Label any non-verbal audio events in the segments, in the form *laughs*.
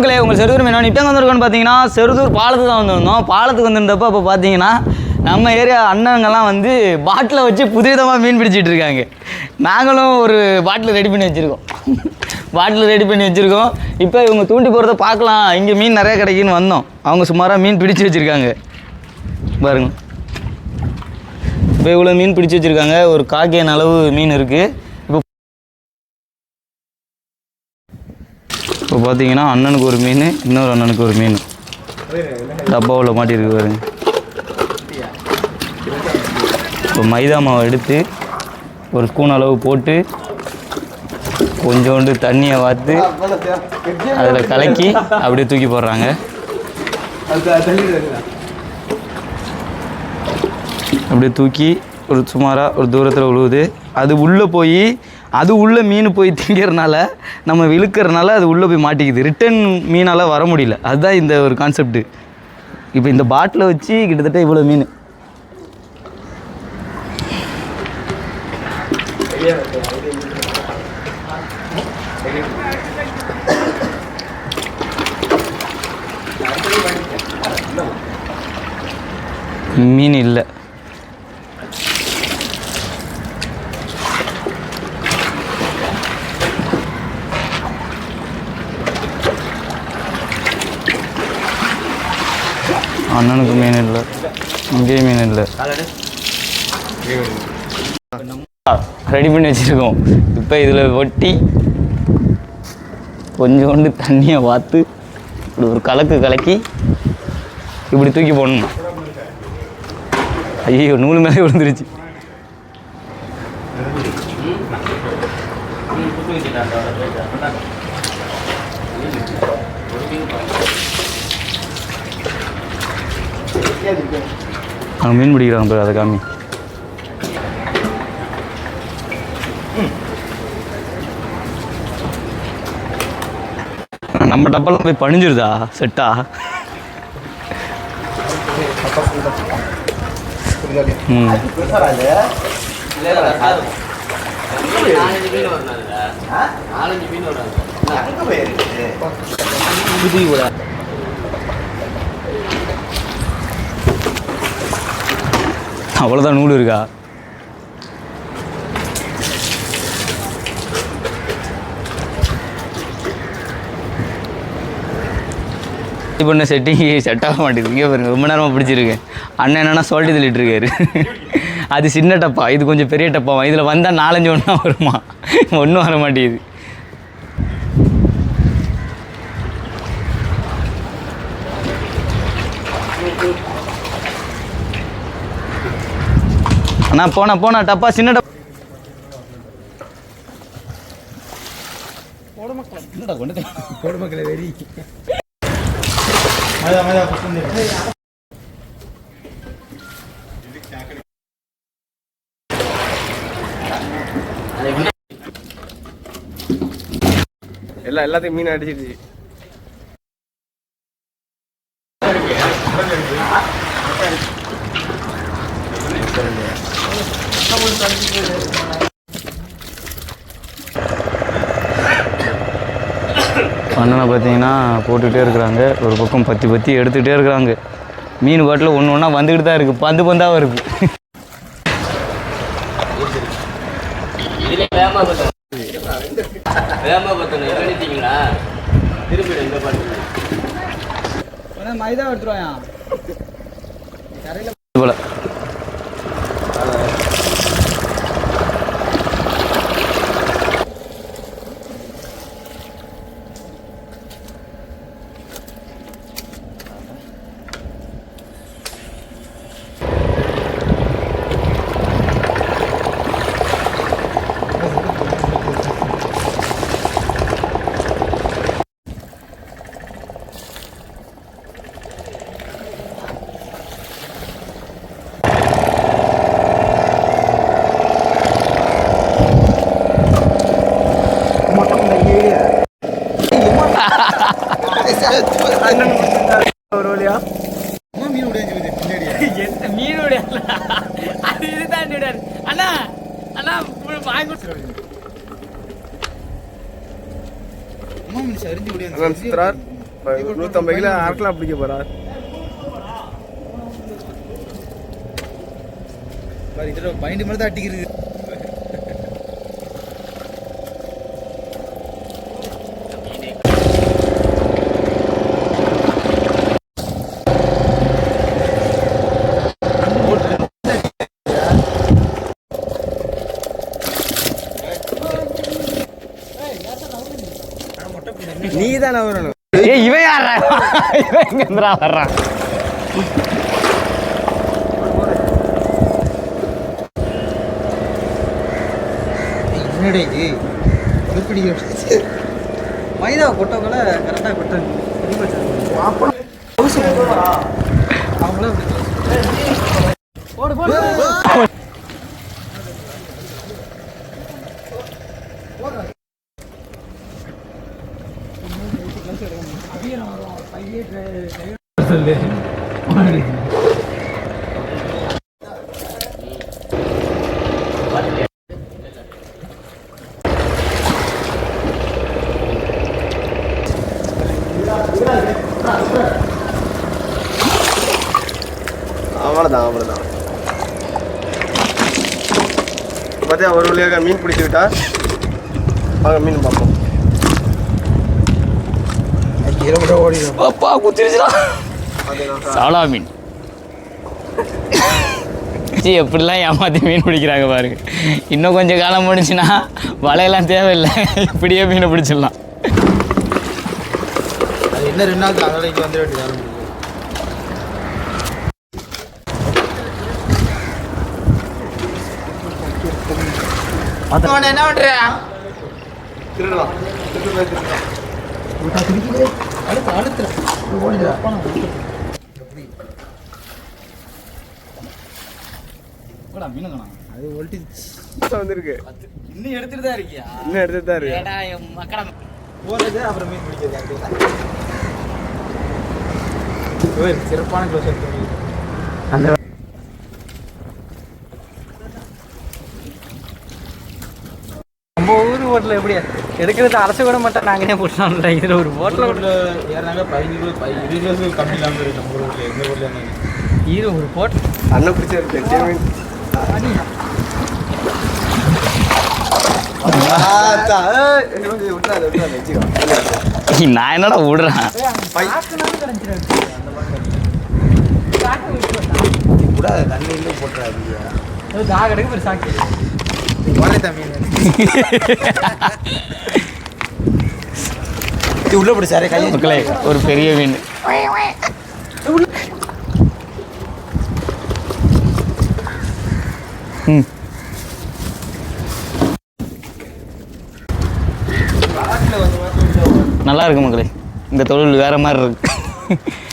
மக்களே உங்கள் செருதூர் மீனவன் இப்போ வந்திருக்கோன்னு பார்த்தீங்கன்னா செருதூர் பாலத்துக்கு தான் வந்திருந்தோம். பாலத்துக்கு வந்திருந்தப்போ அப்போ பார்த்தீங்கன்னா நம்ம ஏரியா அண்ணங்கள்லாம் வந்து பாட்டில் வச்சு புதுவிதமாக மீன் பிடிச்சிட்டு இருக்காங்க. நாங்களும் ஒரு பாட்டில் ரெடி பண்ணி வச்சுருக்கோம். பாட்டில் ரெடி பண்ணி வச்சுருக்கோம். இப்போ இவங்க தூண்டி போகிறத பார்க்கலாம். இங்கே மீன் நிறைய கிடைக்குன்னு வந்தோம். அவங்க சுமாராக மீன் பிடிச்சி வச்சுருக்காங்க. பாருங்க. இப்போ இவ்வளோ மீன் பிடிச்சி வச்சுருக்காங்க. ஒரு காக்கியன் அளவு மீன் இருக்குது இப்போ இப்போ பார்த்தீங்கன்னா அண்ணனுக்கு ஒரு மீன் இன்னொரு அண்ணனுக்கு ஒரு மீன். டப்பாவில் மாட்டியிருக்கு பாருங்க இப்போ மைதா மாவை எடுத்து ஒரு ஸ்பூன் அளவு போட்டு கொஞ்சோண்டு தண்ணியை வார்த்து அதில் கலக்கி அப்படியே தூக்கி போடுறாங்க. அப்படியே தூக்கி ஒரு சுமாராக ஒரு தூரத்தில் உழுவுது. அது உள்ளே போய் அது உள்ளே மீன் போய் திங்கிறனால நம்ம இழுக்கிறனால அது உள்ளே போய் மாட்டிக்குது. ரிட்டன் மீனால் வர முடியல. அதுதான் இந்த ஒரு கான்செப்ட்டு இப்போ இந்த பாட்டிலை வச்சு கிட்டத்தட்ட இவ்வளோ மீன். மீன் இல்லை. அண்ணனுக்கு மீன் இல்லை. இங்கேயும் மீன் இல்லை. ரெடி பண்ணி வச்சுருக்கோம். இப்போ இதில் ஒட்டி கொஞ்சோண்டு தண்ணியை பார்த்து இப்படி ஒரு கலக்கு கலக்கி இப்படி தூக்கி போடணும். ஐயோ நூல் மேலே விழுந்துருச்சு. அவங்க மீன் பிடிக்கிறாங்க பேர் அதை காமி நம்ம டப்பெல்லாம் போய் பணிஞ்சிருதா? செட்டா ம். அவ்வளோதான் நூல் இருக்கா? இப்போ என்ன செட்டிங் செட் ஆக மாட்டேங்குது. இங்கே பாருங்க ரொம்ப நேரமாக பிடிச்சிருக்கேன் அண்ணன் என்னன்னா சொல்லிட்டு தள்ளிட்டுருக்காரு அது சின்ன டப்பா இது கொஞ்சம் பெரிய டப்பாவா? இதில் வந்தால் நாலஞ்சு ஒன்றா வருமா? ஒன்றும் வர மாட்டேங்குது. அண்ணா போனா போனா டப்பா சின்ன டப்பா எல்லாம் எல்லாத்தையும் மீன் அடிச்சிருச்சு *coughs* அண்ணனை பார்த்தீங்கன்னா போட்டுகிட்டே இருக்கிறாங்க. ஒரு பக்கம் பத்தி பத்தி எடுத்துகிட்டே இருக்கிறாங்க. மீன் பாட்டில் ஒன்று ஒன்றா வந்துக்கிட்டு தான் இருக்குது பந்து பந்தாக வருது இதுல வேகமா அண்ணா வாங்கி கிலோ அரைக்கலாம் பிடிக்க போறா. பைண்ட் மாதிரி தான் அட்டிக்கிறது இவன் எங்கேருந்துடா வர்றான் என்னடா இது? எப்படி மைதா கொட்டக்குள்ள கரெக்டாக கொட்டாங்க அவங்கள போடு போடு அவ்வளோதான் அவ்வளோதான் பார்த்தா ஒரு வழியாக மீன் பிடிச்சி விட்டா வாங்க மீன் பார்ப்போம். அப்பா குத்திருச்சுடா. சாலா மீன் சீ, எப்படிலாம் ஏமாற்றி மீன் பிடிக்கிறாங்க பாருங்க இன்னும் கொஞ்சம் காலம் முடிஞ்சுன்னா வலையெல்லாம் தேவையில்லை. இப்படியே மீனை பிடிச்சிடலாம். அது என்ன ரெண்டு நாள் அதோட வந்து வேண்டியது என்ன பண்ற திருடலாம். திருட்டு போய் திருடலாம். அடுத்து அடுத்து அது ஒல்ட்டிச்சு வந்திருக்கு இன்னும் எடுத்துட்டு தான் இருக்கியா இன்னும் எடுத்துட்டு தான் இருக்கு அப்புறம் மீன் பிடிக்கிறது சிறப்பான க்ளோஸ் அந்த நம்ம ஹோட்டலில் எப்படி எடுக்கிறது அரசு கூட மாட்டோம் நாங்களே போட்டோம்ல இதில் ஒரு ஹோட்டலில் ஏறாங்க பதினஞ்சு ரூபா இருபது ரூபா கம்மி இல்லாமல் இருக்கு நம்ம ஊரில் எந்த ஊரில் ஈரோ ஒரு ஹோட்டல் அண்ணன் பிடிச்சிருக்கு. நான் என்னடா விடுறேன் கூட தண்ணியிலே போட்டுறாதீங்க தாகடுக்கு ஒரு சாக்கி ஒரே இது உள்ள போடு சாரே கையை மக்களே ஒரு பெரிய மீன் ம் நல்லா இருக்கு மக்களே. இந்த தொழில் வேற மாதிரி இருக்கு. *laughs*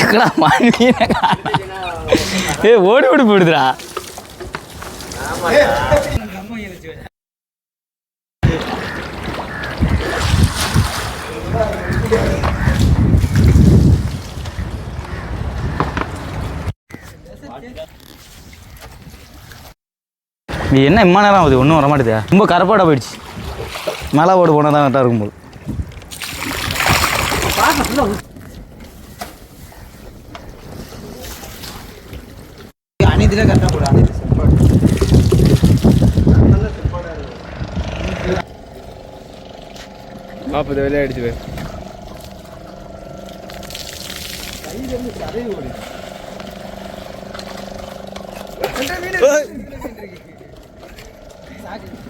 எங்கடா மான் மீனை ஏய் ஓடி ஓடி போடுதுடா. நீ என்ன இம்மா நேரம் ஆகுது? ஒன்றும் வரமாட்டேதா ரொம்ப கரப்பாடாக போயிடுச்சு. மேலே ஓடு போனால் தான் கரெக்டாக இருக்கும்போது அனைத்துல கரெக்டாக போடு அனைத்து சாப்பாடு நாற்பது வெளியே அடிச்சு போய் நீ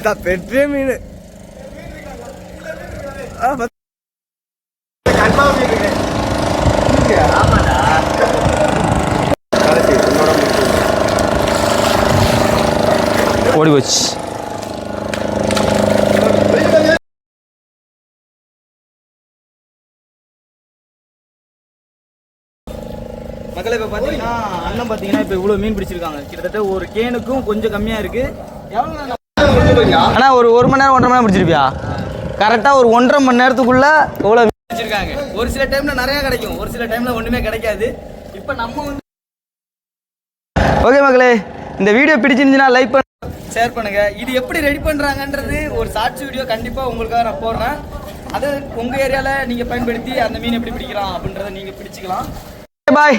ஒன்றா பெரிய மீன் ஓடி போச்சு மக்களை இப்போ பார்த்தீங்கன்னா அண்ணன் பார்த்தீங்கன்னா இப்போ இவ்வளோ மீன் பிடிச்சிருக்காங்க கிட்டத்தட்ட ஒரு கேனுக்கும் கொஞ்சம் கம்மியாக இருக்கு ஆனால் ஒரு ஒரு மணி நேரம் ஒன்றரை மணி நேரம் பிடிச்சிருப்பியா? கரெக்டாக ஒரு ஒன்றரை மணி நேரத்துக்குள்ள எவ்வளோ மீன் பிடிச்சிருக்காங்க ஒரு சில டைம்ல நிறைய கிடைக்கும். ஒரு சில டைம்ல ஒன்றுமே கிடைக்காது. இப்போ நம்ம வந்து ஓகே மக்களே இந்த வீடியோ பிடிச்சிருந்துச்சுன்னா லைக் பண்ண ஷேர் பண்ணுங்க. இது எப்படி ரெடி பண்றாங்கன்றது ஒரு ஷார்ட்ஸ் வீடியோ கண்டிப்பா உங்களுக்காக நான் போடுறேன். அதை உங்க ஏரியால நீங்க பயன்படுத்தி அந்த மீன் எப்படி பிடிக்கலாம் அப்படின்றத நீங்க பிடிச்சிக்கலாம். பாய்